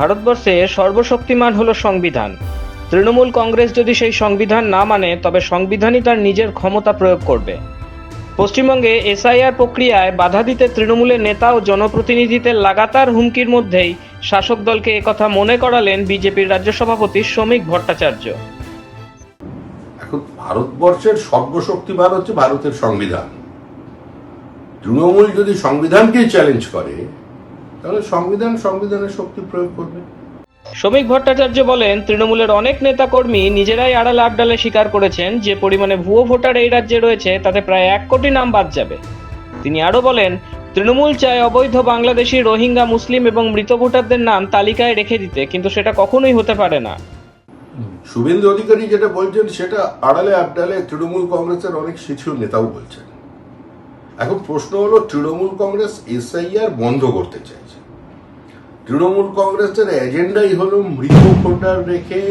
ভারতবর্ষে সর্বশক্তিমান হলো সংবিধান। তৃণমূল কংগ্রেস যদি সেই সংবিধান না মানে তবে সংবিধানই তার নিজের ক্ষমতা প্রয়োগ করবে। পশ্চিমবঙ্গে এসআইআর প্রক্রিয়ায় বাধা দিতে তৃণমূলের নেতা ও জনপ্রতিনিধিদের লাগাতার হুমকির মধ্যেই শাসক দলকে একথা মনে করালেন বিজেপির রাজ্য সভাপতি শ্রমিক ভট্টাচার্য। এখন ভারতবর্ষের সর্বশক্তিমান হচ্ছে ভারতের সংবিধান। তৃণমূল যদি সংবিধানকেই চ্যালেঞ্জ করে তাহলে সংবিধান সংবিধানের শক্তি প্রয়োগ করবে। শ্রমিক ভট্টাচার্য বলেন তৃণমূলের অনেক নেতাকর্মী নিজেরাই আড়ালে আবডালে স্বীকার করেছেন যে পরিমাণে ভুয়ো ভোটার এই রাজ্যে রয়েছে তাতে প্রায় এক কোটি নাম বাদ যাবে। তিনি আরও বলেন তৃণমূল চায় অবৈধ বাংলাদেশি রোহিঙ্গা মুসলিম এবং মৃত ভোটারদের নাম তালিকায় রেখে দিতে কিন্তু সেটা কখনোই হতে পারে না। শুভেন্দু অধিকারী যেটা বলছেন সেটা আড়ালে আবডালে তৃণমূল কংগ্রেসের অনেক শিথিল নেতাও বলছেন। এখন প্রশ্ন হলো, তৃণমূল কংগ্রেস এসআইআর বন্ধ করতে চাইছে। তৃণমূল কংগ্রেসের এজেন্ডাই হলো মৃত ভোটার রেখে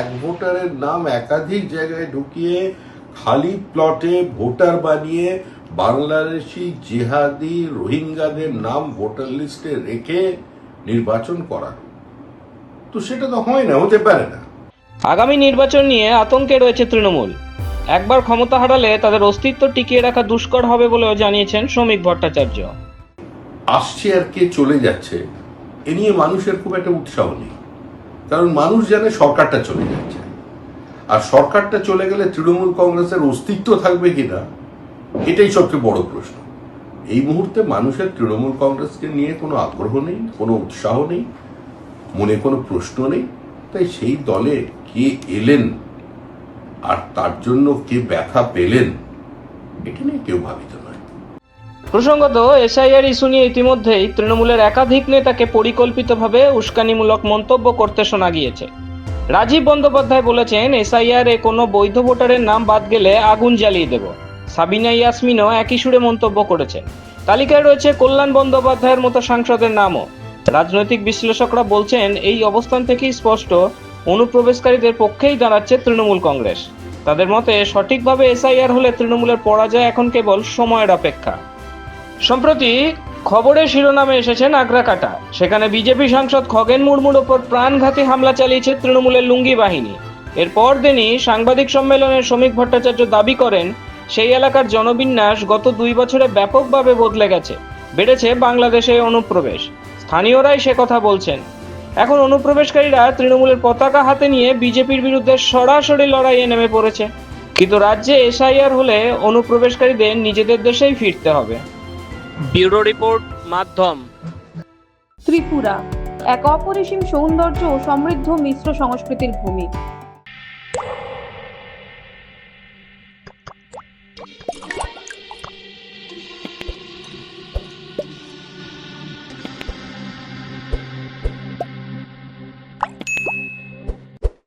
এক ভোটারের নাম একাধিক জায়গায় ঢুকিয়ে খালি প্লটে ভোটার বানিয়ে বাংলাদেশি জেহাদি রোহিঙ্গাদের নাম ভোটার লিস্টে রেখে নির্বাচন করা তো সেটা তো হয় না, হতে পারে না। আগামী নির্বাচন নিয়ে আতঙ্কে রয়েছে তৃণমূল। একবার ক্ষমতা হারালে তাদের অস্তিত্ব টিকিয়ে রাখা দুষ্কর হবে বলেও জানিয়েছেন শ্রমিক ভট্টাচার্য। আসছে আর কে চলে যাচ্ছে, এ নিয়ে মানুষের খুব একটা উৎসাহ নেই। কারণ মানুষ জানে সরকারটা চলে যাচ্ছে। আর সরকারটা চলে গেলে তৃণমূল কংগ্রেসের অস্তিত্ব থাকবে কিনা, এটাই সবচেয়ে বড় প্রশ্ন। এই মুহূর্তে মানুষের তৃণমূল কংগ্রেসকে নিয়ে কোনো আগ্রহ নেই, কোনো উৎসাহ নেই, মনে কোনো প্রশ্ন নেই। তাই সেই দলে কে এলেন আর তার জন্য কে ব্যথা পেলেন, এটা নিয়ে কেউ ভাবিত নয়। প্রসঙ্গত, এসআইআর ইস্যু নিয়ে ইতিমধ্যেই তৃণমূলের একাধিক নেতাকে পরিকল্পিতভাবে উস্কানিমূলক মন্তব্য করতে শোনা গিয়েছে। রাজীব বন্দ্যোপাধ্যায় বলেছেন, এসআইআর এ কোনো বৈধ ভোটারের নাম বাদ গেলে আগুন জ্বালিয়ে দেব। সাবিনা ইয়াসমিনও একই সুরে মন্তব্য করেছেন। তালিকায় রয়েছে কল্যাণ বন্দ্যোপাধ্যায়ের মতো সাংসদের নামও। রাজনৈতিক বিশ্লেষকরা বলছেন, এই অবস্থান থেকেই স্পষ্ট অনুপ্রবেশকারীদের পক্ষেই দাঁড়াচ্ছে তৃণমূল কংগ্রেস। তাদের মতে, সঠিকভাবে এসআইআর হলে তৃণমূলের পরাজয় এখন কেবল সময়ের অপেক্ষা। সম্প্রতি খবরের শিরোনামে এসেছেন আগ্রাকাটা। সেখানে বিজেপি সাংসদ খগেন মুর্মুর ওপর প্রাণঘাতী হামলা চালিয়েছে তৃণমূলের লুঙ্গি বাহিনী। এরপর পরদিনই সাংবাদিক সম্মেলনে শ্রমিক ভট্টাচার্য দাবি করেন, সেই এলাকার জনবিন্যাস গত দুই বছরে ব্যাপকভাবে বদলে গেছে। বেড়েছে বাংলাদেশে অনুপ্রবেশ। স্থানীয়রাই সে কথা বলছেন। এখন অনুপ্রবেশকারীরা তৃণমূলের পতাকা হাতে নিয়ে বিজেপির বিরুদ্ধে সরাসরি লড়াইয়ে নেমে পড়েছে। কিন্তু রাজ্যে এসআইআর হলে অনুপ্রবেশকারীদের নিজেদের দেশেই ফিরতে হবে। ব্যুরো রিপোর্ট মাধ্যম। ত্রিপুরা এক অপরিসীম সৌন্দর্য ও সমৃদ্ধ মিশ্র সংস্কৃতির ভূমি।